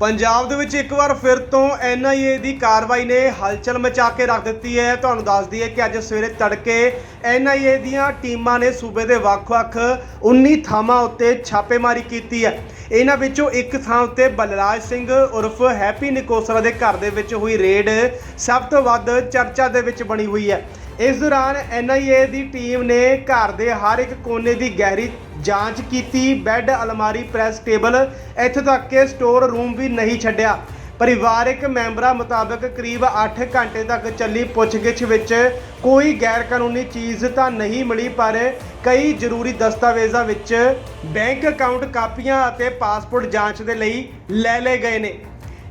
ਪੰਜਾਬ ਦੇ ਵਿੱਚ ਇੱਕ ਵਾਰ ਫਿਰ ਤੋਂ ਐਨਆਈਏ ਦੀ ਕਾਰਵਾਈ ਨੇ ਹਲਚਲ ਮਚਾ ਕੇ ਰੱਖ ਦਿੱਤੀ ਹੈ। ਤੁਹਾਨੂੰ ਦੱਸ ਦਈਏ ਕਿ ਅੱਜ ਸਵੇਰੇ ਤੜਕੇ ਐਨਆਈਏ ਦੀਆਂ ਟੀਮਾਂ ਨੇ ਸੂਬੇ ਦੇ ਵੱਖ-ਵੱਖ 19 ਥਾਵਾਂ ਉੱਤੇ ਛਾਪੇਮਾਰੀ ਕੀਤੀ ਹੈ। ਇਹਨਾਂ ਵਿੱਚੋਂ ਇੱਕ ਥਾਂ ਉੱਤੇ ਬਲਰਾਜ ਸਿੰਘ ਉਰਫ ਹੈਪੀ ਨਿਕੋਸਰਾ ਦੇ ਘਰ ਦੇ ਵਿੱਚ ਹੋਈ ਰੇਡ ਸਭ ਤੋਂ ਵੱਧ ਚਰਚਾ ਦੇ ਵਿੱਚ ਬਣੀ ਹੋਈ ਹੈ। ਇਸ ਦੌਰਾਨ ਐਨਆਈਏ ਦੀ ਟੀਮ ਨੇ ਘਰ ਦੇ ਹਰ ਇੱਕ ਕੋਨੇ ਦੀ ਗਹਿਰੀ ਜਾਂਚ ਕੀਤੀ। ਬੈੱਡ, ਅਲਮਾਰੀ, ਪ੍ਰੈਸ ਟੇਬਲ, ਇੱਥੋਂ ਤੱਕ ਕਿ ਸਟੋਰ ਰੂਮ ਵੀ ਨਹੀਂ ਛੱਡਿਆ। ਪਰਿਵਾਰਕ ਮੈਂਬਰਾਂ ਮੁਤਾਬਕ ਕਰੀਬ 8 ਘੰਟੇ ਤੱਕ ਚੱਲੀ ਪੁੱਛਗਿੱਛ ਵਿੱਚ ਕੋਈ ਗੈਰ ਕਾਨੂੰਨੀ ਚੀਜ਼ ਤਾਂ ਨਹੀਂ ਮਿਲੀ, ਪਰ ਕਈ ਜ਼ਰੂਰੀ ਦਸਤਾਵੇਜ਼ਾਂ ਵਿੱਚ ਬੈਂਕ ਅਕਾਊਂਟ ਕਾਪੀਆਂ ਅਤੇ ਪਾਸਪੋਰਟ ਜਾਂਚ ਦੇ ਲਈ ਲੈ ਲਏ ਗਏ ਨੇ।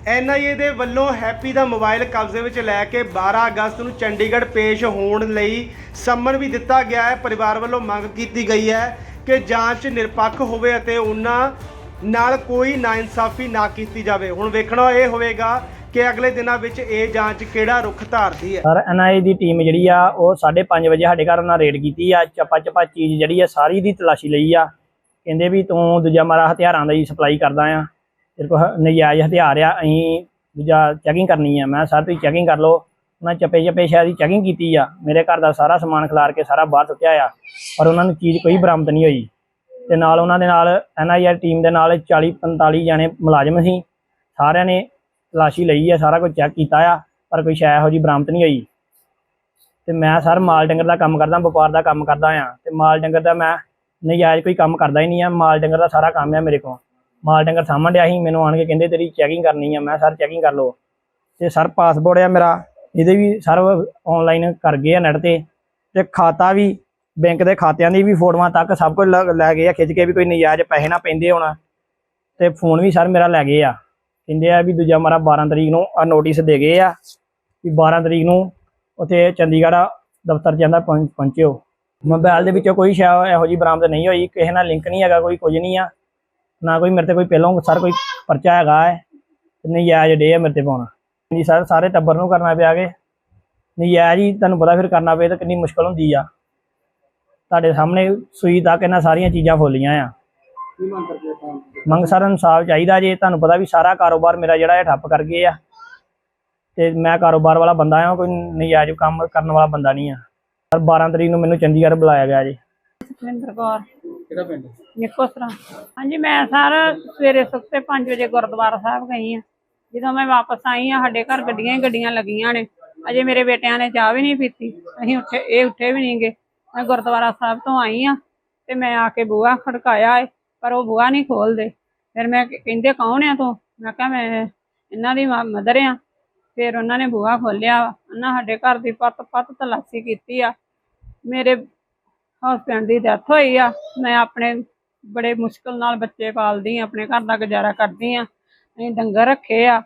ਐਨਆਈਏ ਦੇ ਵੱਲੋਂ ਹੈਪੀ ਦਾ ਮੋਬਾਈਲ ਕਬਜ਼ੇ ਵਿੱਚ ਲੈ ਕੇ 12 ਅਗਸਤ ਨੂੰ ਚੰਡੀਗੜ੍ਹ ਪੇਸ਼ ਹੋਣ ਲਈ ਸੰਮਨ ਵੀ ਦਿੱਤਾ ਗਿਆ ਹੈ। ਪਰਿਵਾਰ ਵੱਲੋਂ ਮੰਗ ਕੀਤੀ ਗਈ ਹੈ ਕਿ ਜਾਂਚ ਨਿਰਪੱਖ ਹੋਵੇ ਅਤੇ ਉਹਨਾਂ ਨਾਲ ਕੋਈ ਨਾਇਨਸਾਫੀ ਨਾ ਕੀਤੀ ਜਾਵੇ। ਹੁਣ ਵੇਖਣਾ ਇਹ ਹੋਵੇਗਾ ਕਿ ਅਗਲੇ ਦਿਨਾਂ ਵਿੱਚ ਇਹ ਜਾਂਚ ਕਿਹੜਾ ਰੁਖ ਧਾਰਦੀ ਹੈ। ਸਰ ਐਨਆਈ ਦੀ ਟੀਮ ਜਿਹੜੀ ਆ, ਉਹ 5:30 ਵਜੇ ਸਾਡੇ ਘਰ ਉਹਨਾਂ ਰੇਡ ਕੀਤੀ ਆ। ਚੱਪਾ ਚੱਪਾ ਚੀਜ਼ ਜਿਹੜੀ ਆ, ਸਾਰੀ ਦੀ ਤਲਾਸ਼ੀ ਲਈ ਆ। ਕਹਿੰਦੇ ਵੀ ਤੂੰ ਦੂਜਾ ਮਾਰਾ ਹਥਿਆਰਾਂ ਦਾ ਹੀ ਸਪਲਾਈ ਕਰਦਾ ਆ। ਤੇਰੇ ਕੋਲ ਹ- ਨਜਾਇਜ਼ ਹਥਿਆਰ ਆ, ਅਸੀਂ ਦੂਜਾ ਚੈਕਿੰਗ ਕਰਨੀ ਆ। ਮੈਂ ਸਰ, ਤੁਸੀਂ ਚੈਕਿੰਗ ਕਰ ਲਓ। ਉਹਨਾਂ ਚੱਪੇ ਚੱਪੇ ਸ਼ਾਇਦ ਦੀ ਚੈਕਿੰਗ ਕੀਤੀ ਆ। ਮੇਰੇ ਘਰ ਦਾ ਸਾਰਾ ਸਮਾਨ ਖਿਲਾਰ ਕੇ ਸਾਰਾ ਬਾਹਰ ਸੁੱਟਿਆ ਆ। ਪਰ ਉਹਨਾਂ ਨੂੰ ਚੀਜ਼ ਕੋਈ ਬਰਾਮਦ ਨਹੀਂ ਹੋਈ। ਤੇ ਨਾਲ ਉਹਨਾਂ ਦੇ ਨਾਲ ਐਨਆਈਆਰ ਟੀਮ ਦੇ ਨਾਲ 40 45 ਜਣੇ ਮੁਲਾਜ਼ਮ ਸੀ। ਸਾਰਿਆਂ ਨੇ ਤਲਾਸ਼ੀ ਲਈ ਆ, ਸਾਰਾ ਕੁਝ ਚੈੱਕ ਕੀਤਾ ਆ, ਪਰ ਕੋਈ ਸ਼ੈ ਇਹੋ ਜੀ ਬਰਾਮਦ ਨਹੀਂ ਹੋਈ। ਤੇ ਮੈਂ ਸਰ, ਮਾਲ ਡੰਗਰ ਦਾ ਕੰਮ ਕਰਦਾ, ਵਪਾਰ ਦਾ ਕੰਮ ਕਰਦਾ ਆ। ਤੇ ਮਾਲ ਡੰਗਰ ਦਾ ਮੈਂ ਨਜਾਇਜ਼ ਕੋਈ ਕੰਮ ਕਰਦਾ ਹੀ ਨਹੀਂ ਆ। ਮਾਲ ਡੰਗਰ ਦਾ ਸਾਰਾ ਕੰਮ ਆ ਮੇਰੇ ਕੋਲ। ਮਾਲ ਡੰਗਰ ਸਾਂਭਣ ਡਿਆ ਸੀ, ਮੈਨੂੰ ਆਣ ਕੇ ਕਹਿੰਦੇ ਤੇਰੀ ਚੈਕਿੰਗ ਕਰਨੀ ਆ, ਮੈਂ ਸਰ ਚੈਕਿੰਗ ਕਰ ਲਓ। ਤੇ ਸਰ ਪਾਸਪੋਰਟ ਆ ਮੇਰਾ, ਇਹਦੇ ਵੀ ਸਰ ਆਨਲਾਈਨ ਕਰ ਗਏ ਆ ਨੈਟ ਤੇ। ਤੇ ਖਾਤਾ ਵੀ ਬੈਂਕ ਦੇ ਖਾਤਿਆਂ ਦੀ ਵੀ ਫੋਟੋਆਂ ਤੱਕ ਸਭ ਕੁਝ ਲ- ਲੈ ਗਏ ਆ, ਖਿੱਚ ਕੇ ਵੀ ਕੋਈ ਨਜਾਇਜ਼ ਪੈਸੇ ਨਾ ਪੈਂਦੇ ਹੋਣਾ। ਤੇ ਫੋਨ ਵੀ ਸਰ ਮੇਰਾ ਲੈ ਗਏ ਆ। ਕਹਿੰਦੇ ਆ ਵੀ ਦੂਜਾ ਮਾਰਾ 12 ਤਰੀਕ ਨੂੰ ਆ ਨੋਟਿਸ ਦੇ ਗਏ ਆ ਵੀ 12 ਤਰੀਕ ਨੂੰ ਉੱਥੇ ਚੰਡੀਗੜ੍ਹ ਦਫ਼ਤਰ ਜਾਂਦਾ ਪਹੁੰਚਿਓ। ਮੋਬਾਈਲ ਦੇ ਵਿੱਚੋਂ ਕੋਈ ਸ਼ੈ, ਇਹੋ ਜੀ ਬਰਾਮਦ ਨਹੀਂ ਹੋਈ, ਕਿਸੇ ਨਾਲ ਲਿੰਕ ਨਹੀਂ ਹੈਗਾ, ਕੋਈ ਕੁਝ ਨਹੀਂ ਆ। ਨਾ ਕੋਈ ਮੇਰੇ ਤੇ ਕੋਈ ਪਹਿਲੋਂ ਸਰ ਕੋਈ ਪਰਚਾ ਹੈਗਾ ਹੈ ਤੇ ਨਜਾਇਜ਼ ਡੇ ਮੇਰੇ ਤੇ ਪਾਉਣਾ। ਜੀ ਸਰ ਸਾਰੇ ਟੱਬਰ ਨੂੰ ਕਰਨਾ ਪਿਆ ਕੇ। ਨਜਾਇਜ਼ ਹੀ ਤੁਹਾਨੂੰ ਪਤਾ ਫਿਰ ਕਰਨਾ ਪਏ ਤਾਂ ਕਿੰਨੀ ਮੁਸ਼ਕਲ ਹੁੰਦੀ ਆ। ਤੁਹਾਡੇ ਸਾਹਮਣੇ ਸੂਈ ਤੱਕ ਇਹਨਾਂ ਸਾਰੀਆਂ ਚੀਜ਼ਾਂ ਫੋਲੀਆਂ ਆ। ਮੰਗ ਸਰ ਇਨਸਾਫ ਚਾਹੀਦਾ ਜੇ ਤੁਹਾਨੂੰ ਪਤਾ ਵੀ ਸਾਰਾ ਕਾਰੋਬਾਰ ਮੇਰਾ ਜਿਹੜਾ ਇਹ ਠੱਪ ਕਰ ਗਏ ਆ। ਤੇ ਮੈਂ ਕਾਰੋਬਾਰ ਵਾਲਾ ਬੰਦਾ ਆ ਕੋਈ ਨਜਾਇਜ਼ ਕੰਮ ਕਰਨ ਵਾਲਾ ਬੰਦਾ ਨਹੀਂ ਆ। ਸਰ 12 ਤਰੀਕ ਨੂੰ ਮੈਨੂੰ ਚੰਡੀਗੜ੍ਹ ਬੁਲਾਇਆ ਗਿਆ ਜੀ। ਸੁਖਵਿੰਦਰ ਕੌਰ। ਕਿਹੜਾ ਪਿੰਡ? ਨਿੱਕੋ ਸਰਾਂ ਹਾਂਜੀ, ਮੈਂ ਸਰ ਸਵੇਰੇ ਸੁੱਤੇ 5 ਵਜੇ ਗੁਰਦੁਆਰਾ ਸਾਹਿਬ ਗਈ ਆ। ਜਦੋਂ ਮੈਂ ਵਾਪਸ ਆਈ ਆ, ਸਾਡੇ ਘਰ ਗੱਡੀਆਂ ਹੀ ਗੱਡੀਆਂ ਲੱਗੀਆਂ ਨੇ। ਅਜੇ ਮੇਰੇ ਬੇਟਿਆਂ ਨੇ ਚਾਹ ਵੀ ਨਹੀਂ ਪੀਤੀ। ਅਸੀਂ ਉੱਠੇ, ਇਹ ਉੱਠੇ ਵੀ ਨਹੀਂ ਗਏ ਮੈਂ ਗੁਰਦੁਆਰਾ ਸਾਹਿਬ ਤੋਂ ਆਈ ਆ ਤੇ ਮੈਂ ਆ ਕੇ ਬੂਹਾ ਖੜਕਾਇਆ ਏ, ਪਰ ਉਹ ਬੂਹਾ ਨਹੀਂ ਖੋਲਦੇ। ਫਿਰ ਮੈਂ ਕਹਿੰਦੇ, ਕੌਣ ਆ ਤੂੰ? ਮੈਂ ਕਿਹਾ, ਮੈਂ ਇਹਨਾਂ ਦੀ ਮਦਰ ਆ। ਫਿਰ ਉਹਨਾਂ ਨੇ ਬੂਹਾ ਖੋਲਿਆ ਉਹਨਾਂ ਸਾਡੇ ਘਰ ਦੀ ਪੱਤ ਪੱਤ ਤਲਾਸ਼ੀ ਕੀਤੀ ਆ। ਮੇਰੇ ਹਸਬੈਂਡ ਦੀ ਡੈਥ ਹੋਈ ਆ। ਮੈਂ ਆਪਣੇ ਬੜੇ ਮੁਸ਼ਕਲ ਨਾਲ ਬੱਚੇ ਪਾਲਦੀ ਆ, ਆਪਣੇ ਘਰ ਦਾ ਗੁਜ਼ਾਰਾ ਕਰਦੀ ਆ। ਅਸੀਂ ਡੰਗਰ ਰੱਖੇ ਆ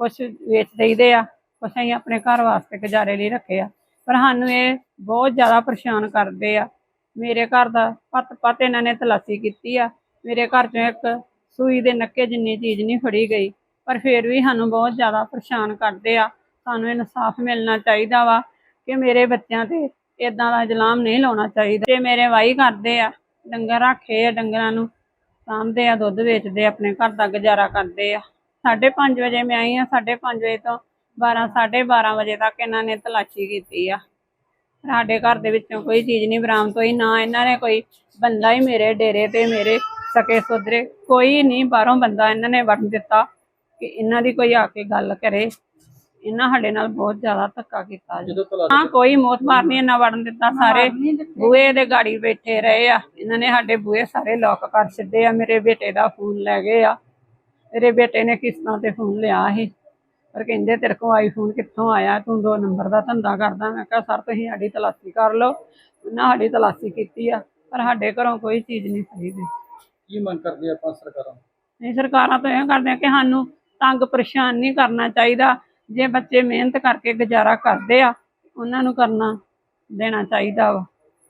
ਕੁਝ ਵੇਚ ਦੇਈਦੇ ਆ ਕੁਝ ਅਸੀਂ ਆਪਣੇ ਘਰ ਵਾਸਤੇ ਗੁਜ਼ਾਰੇ ਲਈ ਰੱਖੇ ਆ। ਪਰ ਸਾਨੂੰ ਇਹ ਬਹੁਤ ਜ਼ਿਆਦਾ ਪਰੇਸ਼ਾਨ ਕਰਦੇ ਆ। ਮੇਰੇ ਘਰ ਦਾ ਪੱਤ ਪੱਤ ਇਹਨਾਂ ਨੇ ਤਲਾਸ਼ੀ ਕੀਤੀ ਆ। ਮੇਰੇ ਘਰ ਚੋਂ ਇੱਕ ਸੂਈ ਦੇ ਨੱਕੇ ਜਿੰਨੀ ਚੀਜ਼ ਨਹੀਂ ਫੜੀ ਗਈ। ਪਰ ਫਿਰ ਵੀ ਸਾਨੂੰ ਬਹੁਤ ਜ਼ਿਆਦਾ ਪਰੇਸ਼ਾਨ ਕਰਦੇ ਆ। ਸਾਨੂੰ ਇਨਸਾਫ ਮਿਲਣਾ ਚਾਹੀਦਾ ਵਾ ਕਿ ਮੇਰੇ ਬੱਚਿਆਂ ਤੇ ਇਦਾਂ ਦਾ ਇਲਜ਼ਾਮ ਨਹੀਂ ਲਾਉਣਾ ਚਾਹੀਦਾ। ਤੇ ਮੇਰੇ ਵਾਈ ਕਰਦੇ ਆ ਡੰਗਰ ਰੱਖੇ ਆ ਡੰਗਰਾਂ ਨੂੰ ਸਾਂਭਦੇ ਆ ਦੁੱਧ ਵੇਚਦੇ ਆ, ਆਪਣੇ ਘਰ ਦਾ ਗੁਜ਼ਾਰਾ ਕਰਦੇ ਆ। 5:30 ਵਜੇ ਮੈਂ ਆਈ ਆ 5:30 ਵਜੇ ਤੋਂ 12 12:30 ਵਜੇ ਤੱਕ ਇਹਨਾਂ ਨੇ ਤਲਾਸ਼ੀ ਕੀਤੀ ਆ। ਸਾਡੇ ਘਰ ਦੇ ਵਿੱਚੋਂ ਕੋਈ ਚੀਜ਼ ਨਹੀਂ ਬਰਾਮਦ ਹੋਈ ਨਾ ਇਹਨਾਂ ਨੇ ਕੋਈ ਬੰਦਾ ਹੀ ਮੇਰੇ ਡੇਰੇ ਤੇ ਮੇਰੇ ਸਕੇ ਸੋਦਰੇ ਕੋਈ ਨਹੀਂ ਬਾਹਰੋਂ ਬੰਦਾ ਇਹਨਾਂ ਨੇ ਵੜਨ ਦਿੱਤਾ ਕਿ ਇਹਨਾਂ ਦੀ ਕੋਈ ਆ ਕੇ ਗੱਲ ਕਰੇ। ਇਹਨਾਂ ਸਾਡੇ ਨਾਲ ਬਹੁਤ ਜ਼ਿਆਦਾ ਧੱਕਾ ਕੀਤਾ ਜੀ। ਹਾਂ ਕੋਈ ਮੌਤ ਮਾਰਨੀ ਇਹਨਾਂ ਵੜਨ ਦਿੱਤਾ ਸਾਰੇ ਬੂਹੇ ਦੇ ਗਾੜੀ ਬੈਠੇ ਰਹੇ ਆ। ਇਹਨਾਂ ਨੇ ਸਾਡੇ ਬੂਹੇ ਸਾਰੇ ਲੋਕ ਕਰ ਛੱਡੇ ਆ। ਮੇਰੇ ਬੇਟੇ ਦਾ ਫੋਨ ਲੈ ਗਏ ਆ। ਮੇਰੇ ਬੇਟੇ ਨੇ ਕਿਸ਼ਤਾਂ ਤੇ ਫੋਨ ਲਿਆ ਸੀ। ਪਰ ਕਹਿੰਦੇ ਤੇਰੇ ਕੋਲ ਆਈਫੋਨ ਕਿੱਥੋਂ ਆਇਆ? ਤੂੰ ਦੋ ਨੰਬਰ ਦਾ ਧੰਦਾ ਕਰਦਾ। ਮੈਂ ਕਿਹਾ ਸਰ ਤੁਸੀਂ ਸਾਡੀ ਤਲਾਸ਼ੀ ਕਰ ਲਓ। ਉਹਨਾਂ ਸਾਡੀ ਤਲਾਸ਼ੀ ਕੀਤੀ ਆ। ਪਰ ਸਾਡੇ ਘਰੋਂ ਕੋਈ ਚੀਜ਼ ਨਹੀਂ ਫੜੀ ਗਈ ਕੀ ਮੰਗ ਕਰਦੇ ਆਪਾਂ ਸਰਕਾਰਾਂ? ਨਹੀਂ ਸਰਕਾਰਾਂ ਤੋਂ ਇਹ ਕਰਦੇ ਆ ਕਿ ਸਾਨੂੰ ਤੰਗ ਪਰੇਸ਼ਾਨ ਨਹੀਂ ਕਰਨਾ ਚਾਹੀਦਾ। ਜੇ ਬੱਚੇ ਮਿਹਨਤ ਕਰਕੇ ਗੁਜ਼ਾਰਾ ਕਰਦੇ ਆ ਉਹਨਾਂ ਨੂੰ ਕਰਨਾ ਦੇਣਾ ਚਾਹੀਦਾ ਵਾ।